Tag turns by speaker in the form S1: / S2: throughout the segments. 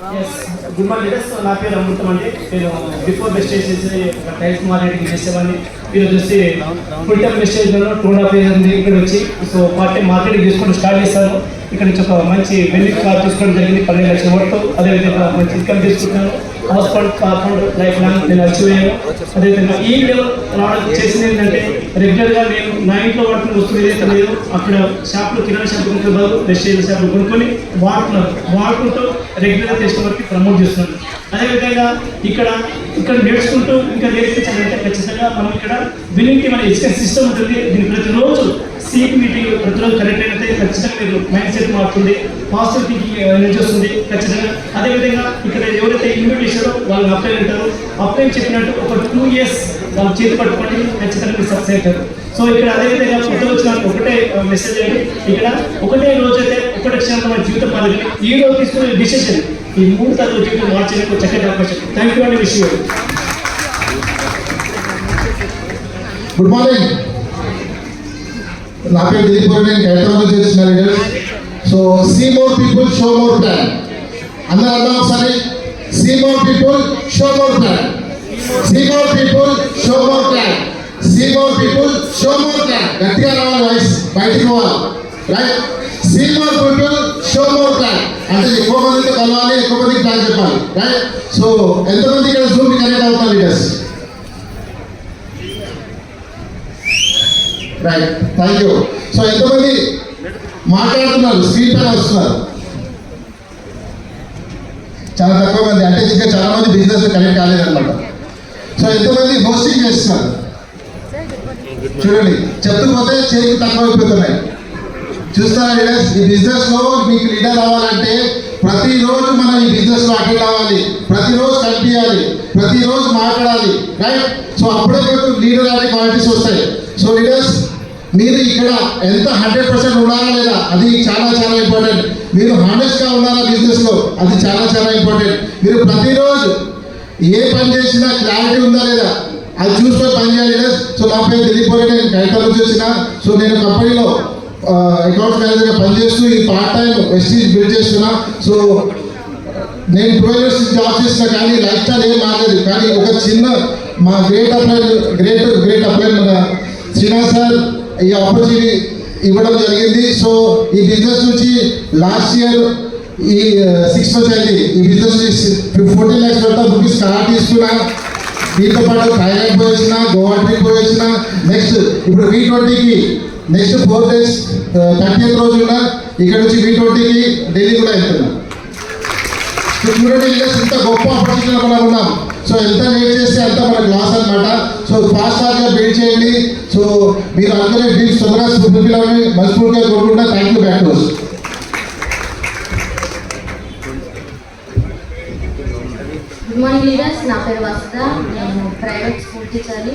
S1: Good morning నా పేరు అమృతం అండి. నేను బిఫోర్ బెస్ట్ చేసేసి టైల్స్ మార్కెటింగ్ చేసేవాడిని. ఈరోజు వచ్చి ఫుల్ టైం బెస్ట్ చేసిన టూ అండ్ హాఫ్ ఇయర్ ఉంది. ఇక్కడ వచ్చి సో పార్ట్ టైం మార్కెటింగ్ తీసుకొని స్టార్ట్ చేశాను. ఇక్కడ నుంచి ఒక మంచి వెల్లి కార్ తీసుకోవడం జరిగింది పన్నెండు లక్షల వరకు. అదేవిధంగా మంచి ఇన్కమ్ తీసుకుంటున్నాను హాస్పిటల్ కాకుండా లైఫ్ లాంగ్ నేను వచ్చిపోయాను అదేవిధంగా ఈ లెవెల్ రావడం చేసింది ఏంటంటే రెగ్యులర్గా నేను నా ఇంట్లో వాడుతున్న వస్తువులు ఏదైతే లేదు అక్కడ షాప్లో కిరాణా షాప్ కొనుక్కునే బదులు వెస్టేజ్ కొనుక్కొని వాడుతున్నారు. వాడుకుంటూ రెగ్యులర్గా కస్టమర్కి ప్రమోట్ చేస్తున్నాను అదేవిధంగా ఇక్కడ ఇక్కడ నేర్చుకుంటూ ఇంకా నేర్పించాలంటే ఖచ్చితంగా మనం ఇక్కడ వినింగ్కి మన ఎడ్యుకేషన్ సిస్టమ్ ఉంటుంది. దీన్ని ప్రతిరోజు సీట్ మీటింగ్ ప్రతిరోజు కరెక్ట్ అయితే ఖచ్చితంగా మీరు మైండ్ సెట్ మారుతుంది పాజిటివ్ థింకింగ్ ఎనర్జీ వస్తుంది ఖచ్చితంగా. అదేవిధంగా ఇక్కడ ఎవరైతే ఇన్వైట్ చేశారో వాళ్ళు అప్లై ఉంటారు అప్లై చెప్పినట్టు ఒక టూ ఇయర్స్ వాళ్ళు చేతి పట్టుకొని ఖచ్చితంగా మీరు సక్సెస్ అవుతారు. సో ఇక్కడ అదేవిధంగా కొత్త వచ్చిన ఒకటే మెసేజ్ అండి. ఇక్కడ ఒకటే రోజు అయితే ఒకటే క్షణంలో మన జీవితం పాల్గొని ఈ రోజు తీసుకునే డిసిషన్ ఈ మూడు తరగతి జీవితం మార్చేందుకు ఒక చక్కటి అవకాశం. థ్యాంక్ యూ అండి విషయం
S2: గుడ్ మార్నింగ్ నా పేరు దిలీప్ గారు, నేను హైదరాబాద్ చేసిన leader so see more people show more plan అందరూ అర్థం ఒకసారి see more people show more plan see more people show more plan see more people show more plan గట్టిగా రావాలి వాయిస్ బయటికి పోవాలి right see more people show more plan అంటే ఎక్కువ మందితో కలవాలి ఎక్కువ మందికి ప్లాన్ చెప్పాలి రైట్ సో ఎంతమంది ఇక్కడ జూమ్ కనెక్ట్ అవుతారు leaders right thank you so ఎంతమంది మాట్లాడుతున్నారు స్క్రీన్ పైన వస్తున్నారు. చాలా తక్కువ మంది అంటే ఇంకా చాలా మంది బిజినెస్ కనెక్ట్ కాలేదన్నమాట. సో ఎంతమంది హోస్టింగ్ చేస్తున్నారు. చూడండి చెప్తుపోతే చేతికి తక్కువ అయిపోతున్నాయి. చూస్తారా లీడర్స్ ఈ బిజినెస్లో మీకు లీడర్ అవ్వాలంటే ప్రతిరోజు మనం ఈ బిజినెస్లో అటెండ్ అవ్వాలి. ప్రతిరోజు కనిపించాలి. ప్రతిరోజు మాట్లాడాలి. రైట్ సో అప్పుడే మీకు లీడర్ అనే క్వాలిటీస్ వస్తాయి. సో లీడర్స్ మీరు ఇక్కడ ఎంత హండ్రెడ్ పర్సెంట్ ఉన్నారా లేదా అది చాలా చాలా ఇంపార్టెంట్ మీరు హానెస్ట్గా ఉన్నారా బిజినెస్లో అది చాలా చాలా ఇంపార్టెంట్ మీరు ప్రతిరోజు ఏ పని చేసినా క్లారిటీ ఉందా లేదా అది చూసుకొని పని చేయాలి కదా. సో నా పేరు దిలీప్ నేను కైతాల నుంచి వచ్చిన. సో నేను కంపెనీలో అకౌంట్స్ మేనేజర్గా పనిచేస్తూ ఈ పార్ట్ టైం వెస్టీజ్ బిల్డ్ చేస్తున్నా. సో నేను ట్వెల్వ్ ఇయర్స్ జాబ్ చేసిన కానీ లైఫ్ స్టైల్ ఏం మారలేదు. కానీ ఒక చిన్న మా great apply great great apply మన శ్రీనాథ్ సార్ ఈ ఆపర్చునిటీ ఇవ్వడం జరిగింది. సో ఈ బిజినెస్ నుంచి లాస్ట్ ఇయర్ ఈ uh, సిక్స్ మంత్స్ అయింది. ఈ బిజినెస్ నుంచి ఫోర్టీన్ ల్యాక్స్ వద్ద రూపీస్ స్టార్ట్ తీసుకున్నా. దీంతో పాటు థాయిలాండ్ పోయేసిన గోవా ట్రిప్ పోయేసిన నెక్స్ట్ ఇప్పుడు వీ ట్వంటీకి నెక్స్ట్ ఫోర్ డేస్ థర్టీన్త్ రోజు రోజున ఇక్కడ నుంచి వీ ట్వంటీకి ఢిల్లీ కూడా వెళ్తున్నాం. చూడండి ఇంత గొప్ప ఆపర్చునిటీ మనం ఉన్నాం. సో ఎంత వెయిట్ చేస్తే అంత మనకు లాస్ అనమాట సో ఫాస్ట్ ఫాస్ట్గా బిల్డ్ చేయండి. సో మీరు అందరూ డ్రీమ్స్ తొందరగా ఫుల్ఫిల్ అవ్వని మనస్ఫూర్తిగా కోరుకుంటా thank you back
S3: good morning leaders నా పేరు వసుధ. నేను ప్రైవేట్ స్కూల్ టీచర్ని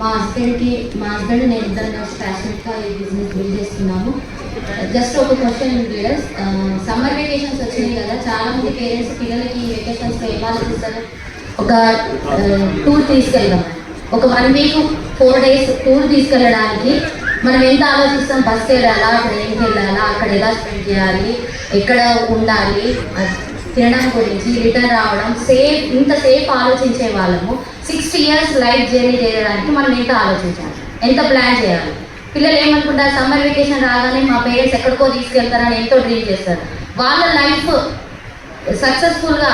S3: మా హస్బెండ్కి మా హస్బెండ్ నేను ఇద్దరు ఫ్యాషన్గా ఈ బిజినెస్ బిల్డ్ చేస్తున్నాము. జస్ట్ ఒక క్వశ్చన్ లీడర్స్ సమ్మర్ వెకేషన్స్ వచ్చినాయి కదా. చాలా మంది పేరెంట్స్ పిల్లలకి వెకేషన్స్లో ఇవ్వాలనిపిస్తారు ఒక uh, టూర్ తీసుకెళ్దాం. ఒక one week four days tour తీసుకెళ్ళడానికి మనం ఎంత ఆలోచిస్తాం? బస్కి వెళ్ళాలా? ట్రైన్కి వెళ్ళాలా? అక్కడ ఎలా స్పెండ్ చేయాలి? ఎక్కడ ఉండాలి? తినడం గురించి రిటర్న్ రావడం సేఫ్ ఇంత సేఫ్ ఆలోచించే వాళ్ళము. సిక్స్టీ ఇయర్స్ లైఫ్ జర్నీ చేయడానికి మనం ఎంత ఆలోచించాలి? ఎంత ప్లాన్ చేయాలి? పిల్లలు ఏమనుకుంటారు? సమ్మర్ వెకేషన్ రాగానే మా పేరెంట్స్ ఎక్కడికో తీసుకెళ్తారని ఎంతో డ్రీమ్ చేస్తారు. వాళ్ళ లైఫ్ సక్సెస్ఫుల్గా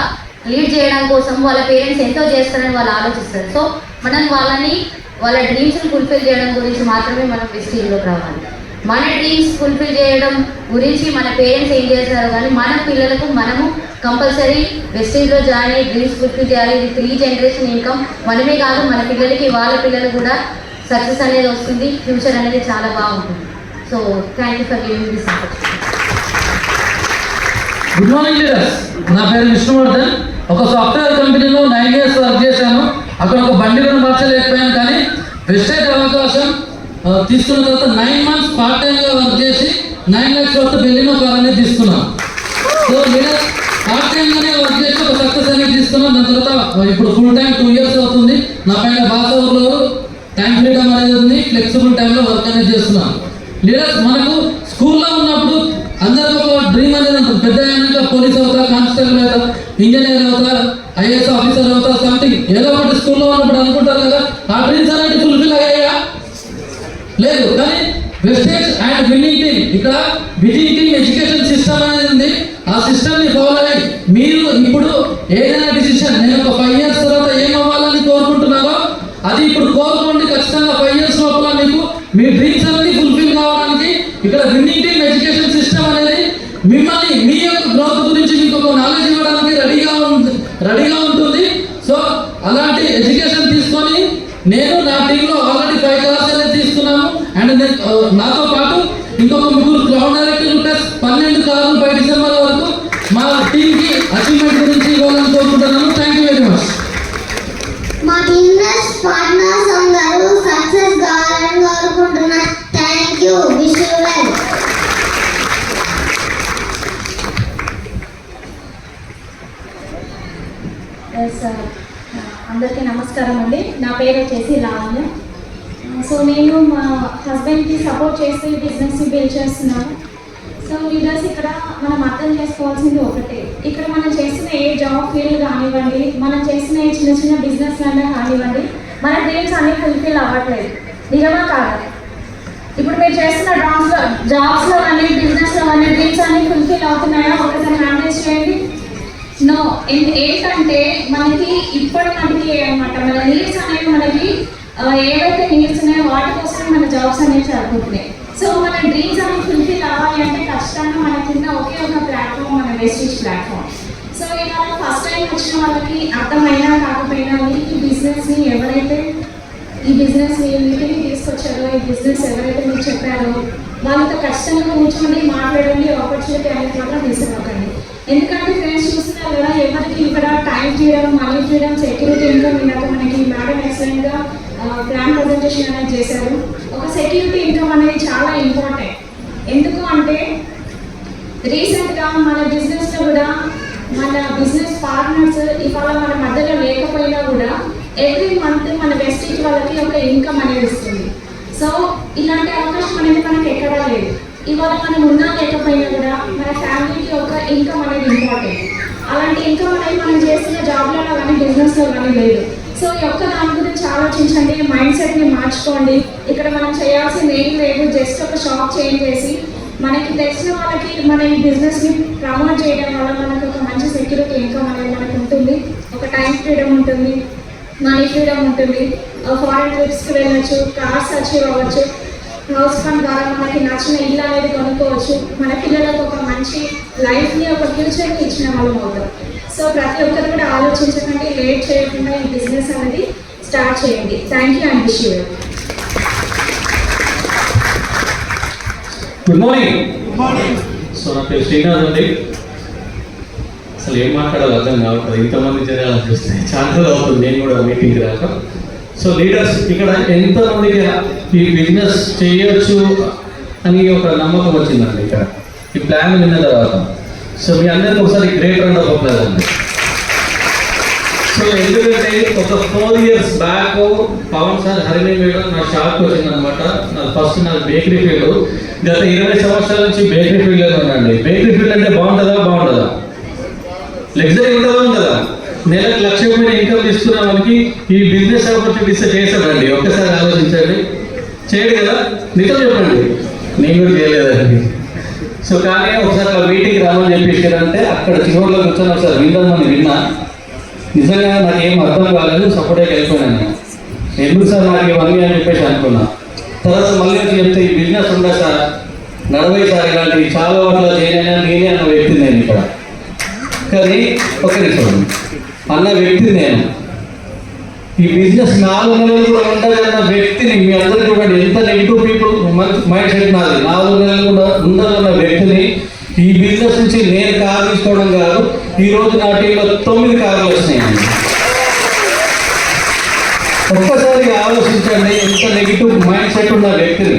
S3: లీడ్ చేయడం కోసం వాళ్ళ పేరెంట్స్ ఎంతో చేస్తారని వాళ్ళు ఆలోచిస్తారు. సో మనం వాళ్ళని వాళ్ళ డ్రీమ్స్ని ఫుల్ఫిల్ చేయడం గురించి మాత్రమే మనం ఫెస్టివల్లోకి రావాలి. మన డ్రీమ్స్ ఫుల్ఫిల్ చేయడం గురించి మన పేరెంట్స్ ఏం చేస్తారు కానీ మన పిల్లలకు మనము కంపల్సరీ వెస్టేజ్లో జాయిన్ అయ్యి డ్రీమ్స్ ఫుల్ఫిల్ చేయాలి. ఇది త్రీ జనరేషన్ ఇన్కమ్ మనమే కాదు మన పిల్లలకి వాళ్ళ పిల్లలు కూడా సక్సెస్ అనేది వస్తుంది ఫ్యూచర్ అనేది చాలా బాగుంటుంది. So thank you for giving this
S4: good morning leaders నా పేరు విష్ణువర్ధన్. ఒక సాఫ్ట్వేర్ కంపెనీలో నైన్ ఇయర్స్ వర్క్ చేశాను. అక్కడ ఒక బండి కూడా మార్చలేకపోయాను కానీ వెస్టేజ్ అవకాశం తీసుకున్న తర్వాత నైన్ మంత్స్ పార్ట్ టైంగా వర్క్ చేసి నైన్ ల్యాక్స్ వరకు బిల్లింగ్ ఒక అనేది తీసుకున్నాం సో లీడర్స్ పార్ట్ టైంగానే వర్క్ చేసి ఒక సక్సెస్ అనేది తీసుకున్నాం దాని తర్వాత ఇప్పుడు ఫుల్ టైం టూ ఇయర్స్ అవుతుంది. నా పైన బాస్ ఊర్లో టైం ఫ్రీడమ్ అనేది ఉంది ఫ్లెక్సిబుల్ టైంలో వర్క్ అనేది చేస్తున్నాం. లీడర్స్ మనకు స్కూల్లో ఉన్నప్పుడు అందరికీ ఒక డ్రీమ్ అనేది ఉంటుంది పెద్ద అయినాక పోలీస్ అవుతా కానిస్టేబుల్ అవుతా ఇంజనీర్ అవుతా ఐఏఎస్ ఆఫీసర్ అవుతా సంథింగ్ ఏదో ఒకటి స్కూల్లో ఉన్నప్పుడు అనుకుంటారు కదా ఆ డ్రీమ్స్ అనేది ఫుల్ఫిల్ అయ్యాయా? లేదు. కానీ వెస్టేజ్ అండ్ విన్నింగ్ టీమ్ ఇక్కడ విన్నింగ్ టీమ్ ఎడ్యుకేషన్ సిస్టమ్ అనేది ఉంది. ఆ సిస్టమ్ని ఫాలో అయ్యి మీరు ఇప్పుడు ఏదైనా డిసిషన్ నేను ఒక మిమ్మల్ని మీ యొక్క గ్రోత్ గురించి మీకు ఒక నాలెడ్జ్ ఇవ్వడానికి రెడీగా ఉంటుంది రెడీగా ఉంటుంది. సో అలాంటి ఎడ్యుకేషన్ తీసుకొని నేను నా టీంలో ఆల్రెడీ ఫైవ్ క్లాస్ అనేది తీసుకున్నాను అండ్ నేను ఆ, నాతో పాటు ఇంకొక ముగ్గురు గ్రౌండ్ డైరెక్టర్ ప్లస్ పన్నెండు కార్లు బై డిసెంబర్ వరకు మా టీంకి అచీవ్మెంట్ గురించి ఇవ్వాలని కోరుకుంటున్నాను థ్యాంక్ యూ వెరీ మచ్
S5: మా బిజినెస్ పార్ట్నర్స్ అందరూ సక్సెస్ కావాలని కోరుకుంటున్నా thank you wish you well
S6: yes అందరికీ నమస్కారం అండి. నా పేరు వచ్చేసి లావణ్య సో నేను మా హస్బెండ్కి సపోర్ట్ చేస్తూ బిజినెస్ బిజినెస్ని బిల్డ్ చేస్తున్నాను. సో లీడర్స్ ఇక్కడ మనం అర్థం చేసుకోవాల్సింది ఒకటే. ఇక్కడ మనం చేసిన ఏ జాబ్ ఫీల్డ్ కానివ్వండి మనం చేసిన ఏ చిన్న చిన్న బిజినెస్ అయినా కానివ్వండి మన డ్రీమ్స్ అన్ని ఫుల్ఫిల్ అవ్వట్లేదు. నిజమా కాదు? ఇప్పుడు మీరు చేస్తున్న జాబ్స్లో జాబ్స్లో కానీ బిజినెస్లో కానీ డ్రీమ్స్ అన్ని ఫుల్ఫిల్ అవుతున్నాయా? ఒకసారి మేనేజ్ చేయండి. నో ఏంటంటే మనకి ఇప్పటి మనకి అనమాట మన నీడ్స్ అనేవి మనకి ఏవైతే నీడ్స్ ఉన్నాయో వాటి కోసం మన జాబ్స్ అనేవి జరుగుతున్నాయి. సో మన డ్రీమ్స్ అనేవి ఫుల్ఫిల్ అవ్వాలి అంటే ఖచ్చితంగా మనకున్న ఒకే ఒక ప్లాట్ఫామ్ మన వేస్టేజ్ ప్లాట్ఫామ్ సో ఇలా ఫస్ట్ టైం వచ్చిన వాళ్ళకి అర్థమైనా కాకపోయినా ఈ బిజినెస్ని ఎవరైతే ఈ బిజినెస్ మీటింగ్ తీసుకొచ్చారో ఈ బిజినెస్ ఎవరైతే మీరు చెప్పారో వాళ్ళతో ఖచ్చితంగా కూర్చోండి మాట్లాడండి ఆపర్చునిటీ అనేది మాత్రం తీసుకోకండి ఎందుకంటే ఫ్రెండ్స్ చూస్తున్నారు కదా ఎవరికి ఇక్కడ టైం చేయడం మనీ చేయడం సెక్యూరిటీ ఇన్కమ్ ఇందాక మనకి మేడం ఎక్సలెంట్గా ప్లాన్ ప్రజెంటేషన్ అనేది చేశారు. ఒక సెక్యూరిటీ ఇన్కమ్ అనేది చాలా ఇంపార్టెంట్ ఎందుకు అంటే రీసెంట్గా మన బిజినెస్లో కూడా మన బిజినెస్ పార్ట్నర్స్ ఇవాళ మన మధ్యలో లేకపోయినా కూడా ఎవ్రీ మంత్ మన వెస్టేజ్ వాళ్ళకి ఒక ఇన్కమ్ అనేది ఇస్తుంది సో ఇలాంటి అవకాశం అనేది మనకి ఎక్కడా లేదు. ఇవాళ మనం ఉన్నా లేకపోయినా కూడా మన ఫ్యామిలీకి ఒక ఇన్కమ్ అనేది ఇంపార్టెంట్ అలాంటి ఇన్కమ్ అనేది మనం చేస్తున్న జాబ్లలో కానీ బిజినెస్లో కానీ లేదు. సో ఈ ఒక్క దాని గురించి ఆలోచించండి మైండ్ సెట్ని మార్చుకోండి. ఇక్కడ మనం చేయాల్సింది ఏం లేదు జస్ట్ ఒక షాప్ చేంజ్ చేసి మనకి తెలిసిన వాళ్ళకి మన ఈ బిజినెస్ని ప్రమోట్ చేయడం వల్ల మనకు ఒక మంచి సెక్యూరిటీ ఇన్కమ్ అనేది మనకు ఉంటుంది. ఒక టైం ఫ్రీడమ్ ఉంటుంది మనీ ఫ్రీడమ్ ఉంటుంది. ఫారెన్ ట్రిప్స్కి వెళ్ళచ్చు కార్స్ అచీవ్ అవ్వచ్చు. హౌస్ ఫండ్ ద్వారా మనకి నచ్చిన ఇల్లు అనేది కొనుక్కోవచ్చు. మన పిల్లలకు ఒక మంచి లైఫ్ని ఒక ఫ్యూచర్ని ఇచ్చిన వాళ్ళం అవుతాం. సో ప్రతి ఒక్కరు కూడా ఆలోచించకండి లేట్ చేయకుండా ఈ బిజినెస్ అనేది స్టార్ట్ చేయండి. Thank you and wish you
S7: good morning so నా పేరు శ్రీనాథ్ అండి. అసలు ఏం మాట్లాడాలో అర్థం కావట్లేదు. ఇంతమంది జనాలు చూస్తే చాలా అవుతుంది. నేను కూడా మీటింగ్ రాక. సో లీడర్స్ ఇక్కడ ఎంతమందికి ఈ బిజినెస్ చేయొచ్చు అని ఒక నమ్మకం వచ్చిందండి ఇక్కడ. ఈ ప్లాన్ విన్న తర్వాత. సో మీ అందరికి ఒకసారి గ్రేట్ రన్ ఒక ప్లాన్ అండి. సో ఎందుకంటే ఒక four years back Pawan sir Harini వేయడం నా షాక్ వచ్చింది అనమాట నా ఫస్ట్ నా బేకరీ ఫీల్డ్ గత ఇరవై సంవత్సరాల నుంచి బేకరీ ఫీల్డ్లో ఉన్నాండి బేకరీ ఫీల్డ్ అంటే బాగుంటుందా? బాగుంటుందా లగ్జరీ ఉంటుందా? ఉంటుందా? నెలకు లక్ష రూపాయలు ఇన్కమ్ తీసుకున్న వాళ్ళకి ఈ బిజినెస్ ఆపర్చునిటీస్ చేస్తాడండి ఒక్కసారి ఆలోచించండి. చేయడు కదా? నిజం చెప్పండి. నేను కూడా చేయలేదండి. సో కానీ ఒకసారి ఆ మీటింగ్ రామని చెప్పేసి అంటే అక్కడ చివరిలో కూర్చొని ఒకసారి విందామని విన్నా. నిజంగా నాకు ఏం అర్థం కాలేదు సపోర్ట్గా వెళ్ళిపోయాను నేను. ఎందుకు సార్ నాకు ఇవన్నీ అని చెప్పేసి అనుకున్నా. తర్వాత మళ్ళీ చెప్తే ఈ బిజినెస్ ఉందా సార్? నలభై సార్ ఇలాంటివి. చాలా వాటిలో చేయనైనా నేనే అన్న వ్యక్తి నేను ఇక్కడ. కానీ ఒక నిమిషం. అన్న వ్యక్తి నేను. ఈ బిజినెస్ నాలుగు నెలలు కూడా ఉండాలన్న వ్యక్తిని మీ అందరికీ చూడండి ఎంత నెగిటివ్ పీపుల్ మైండ్ సెట్ నాది. నాలుగు నెలలు కూడా ఉండాలన్న వ్యక్తిని. ఈ బిజినెస్ నుంచి నేను కారు తీసుకోవడం కాదు ఈ రోజు నా టీంలో తొమ్మిది కార్లు వచ్చినాయి ఒక్కసారి ఆలోచించండి ఎంత నెగిటివ్ మైండ్ సెట్ ఉన్న వ్యక్తిని.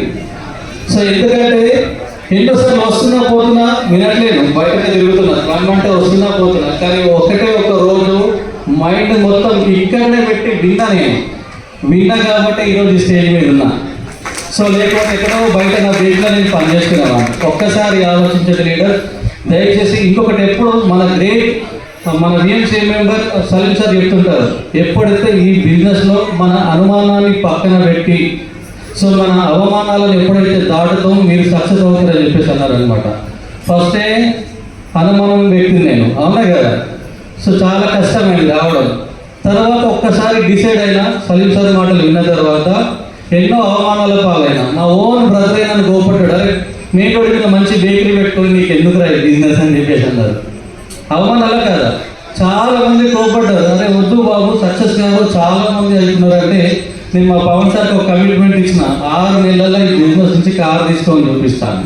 S7: సో ఎందుకంటే ఎన్నోసార్లు వస్తున్నా పోతున్నా వినట్లేను బయట తిరుగుతున్నా. రమ్మంటే వస్తున్నా పోతున్నా కానీ ఒక మొత్తం ఇక్కడనే పెట్టి విన్నా నేను. విన్నా కాబట్టి ఈరోజు స్టేజ్ మీద ఉన్నా. సో లేకపోతే ఎక్కడో బయట నా బీచ్లో నేను పనిచేస్తున్నాను ఒక్కసారి ఆలోచించండి లీడర్. దయచేసి ఇంకొకటి ఎప్పుడు మన గ్రేట్ మన విఎంసీ మెంబర్ సలీం సార్ చెప్తుంటారు ఎప్పుడైతే ఈ బిజినెస్లో మన అనుమానాన్ని పక్కన పెట్టి సో మన అవమానాలను ఎప్పుడైతే దాటుతాం మీరు సక్సెస్ అవుతారని చెప్పేసి అన్నారు అనమాట ఫస్టే అనుమానం వ్యక్తి నేను. అవునా కదా? సో చాలా కష్టమైంది రావడం. తర్వాత ఒక్కసారి డిసైడ్ అయినా సలీం సార్ మాటలు విన్న తర్వాత ఎన్నో అవమానాల పాలైనా నా ఓన్ బ్రదర్ అయినా గోపట్టాడు కోపట్టాడు అరే మీకు మీద మంచి బేకరీ పెట్టుకొని నీకు ఎందుకు రా బిజినెస్ అని చెప్పేసి అన్నారు. అవమానాల కదా? చాలా మంది కోపడ్డారు అరే వద్దు బాబు సక్సెస్ కాదు. చాలా మంది వెళ్తున్నారు అంటే నేను మా పవన్ సార్కి ఒక కమిట్మెంట్ ఇచ్చిన. ఆరు నెలల్లో ఈ బిజినెస్ నుంచి కారు తీసుకొని చూపిస్తాను.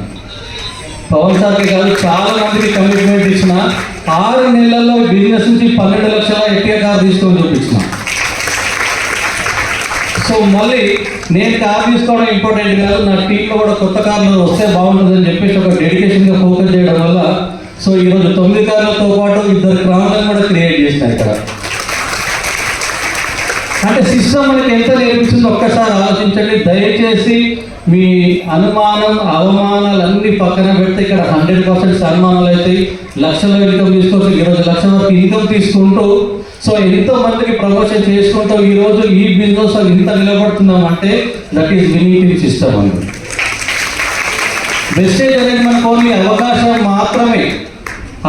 S7: పవన్ సార్కి కాదు చాలా మందికి కమిట్మెంట్ ఇచ్చిన. ఆరు నెలల్లో బిజినెస్ నుంచి పన్నెండు లక్షల ఎట్టిగా కార్ తీసుకొని చూపించిన సో మళ్ళీ నేను కార్ తీసుకోవడం ఇంపార్టెంట్ కాదు నా టీంలో కూడా కొత్త కార్లు వస్తే బాగుంటుందని చెప్పేసి ఒక డెడికేషన్గా ఫోకస్ చేయడం వల్ల సో ఈరోజు తొమ్మిది కార్లతో పాటు ఇద్దరు క్రౌన్లను కూడా క్రియేట్ చేసిన ఇక్కడ. అంటే సిస్టమ్ మనకి ఎంత నేర్పిస్తుందో ఒక్కసారి ఆలోచించండి. దయచేసి మీ అనుమానం అవమానాలు పక్కన పెడితే ఇక్కడ హండ్రెడ్ పర్సెంట్ సన్మానాలు అవుతాయి. లక్షల ఇన్కమ్ తీసుకోవచ్చు ఈరోజు లక్షల వరకు ఇన్కమ్ తీసుకుంటూ సో ఎంతో మందికి ప్రమోషన్ చేసుకుంటూ ఈరోజు ఈ బిజినెస్ ఇంత నిలబడుతున్నాం అంటే దట్ ఈస్ వినింగ్ సిస్టమ్ అండి. వెస్టేజ్ అనేది మనకు అవకాశం మాత్రమే.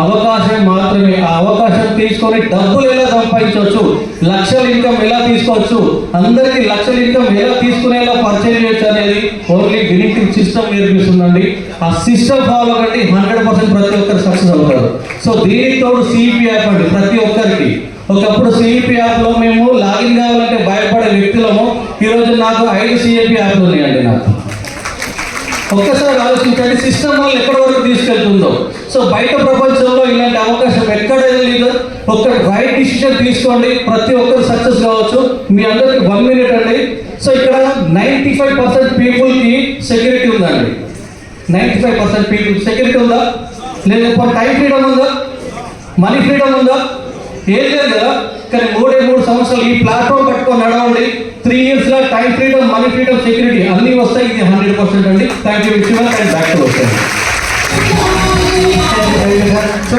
S7: అవకాశం మాత్రమే. ఆ అవకాశం తీసుకొని డబ్బులు ఎలా సంపాదించవచ్చు? లక్షల ఇన్కమ్ ఎలా తీసుకోవచ్చు? అందరికీ లక్షల ఇన్కమ్ ఎలా తీసుకునేలా పరిచయం చేయొచ్చు అనేది ఓన్లీ వినింగ్ సిస్టమ్ నేర్పిస్తుందండి ఆ సిస్టమ్ ఫాలో కండి హండ్రెడ్ పర్సెంట్ ప్రతి ఒక్కరు సక్సెస్ అవుతారు. సో దీనితో తోడు సిఇపి యాప్ అండి ప్రతి ఒక్కరికి. ఒకప్పుడు సిఇపి యాప్లో మేము లాగిన్ కావాలంటే భయపడే వ్యక్తులము. ఈరోజు నాకు ఐదు సిఏపి యాప్లు ఉన్నాయండి నాకు. ఒక్కసారి ఆలోచించండి సిస్టమ్ వాళ్ళు ఎక్కడి వరకు తీసుకెళ్తుందో. సో బయట ప్రపంచంలో ఇలాంటి అవకాశం ఎక్కడ లేదు. ఒక్క రైట్ డిసిషన్ తీసుకోండి. ప్రతి ఒక్కరు సక్సెస్ కావచ్చు. మీ అందరికి వన్ మినిట్ అండి. సో ఇక్కడ నైంటీ ఫైవ్ పర్సెంట్ పీపుల్కి సెక్యూరిటీ ఉందండి. Ninety five percent people security ఉందా? లేదా టైం ఫ్రీడమ్ ఉందా? మనీ ఫ్రీడమ్ ఉందా? ఏం లేదు కదా. కానీ మూడే మూడు సంవత్సరాలు ఈ ప్లాట్ఫామ్ పట్టుకొని నడవండి. త్రీ ఇయర్స్లో time freedom money freedom security అన్ని వస్తాయి. ఇది హండ్రెడ్ పర్సెంట్ అండి. Thank you very much and back to వస్తాయి
S8: సో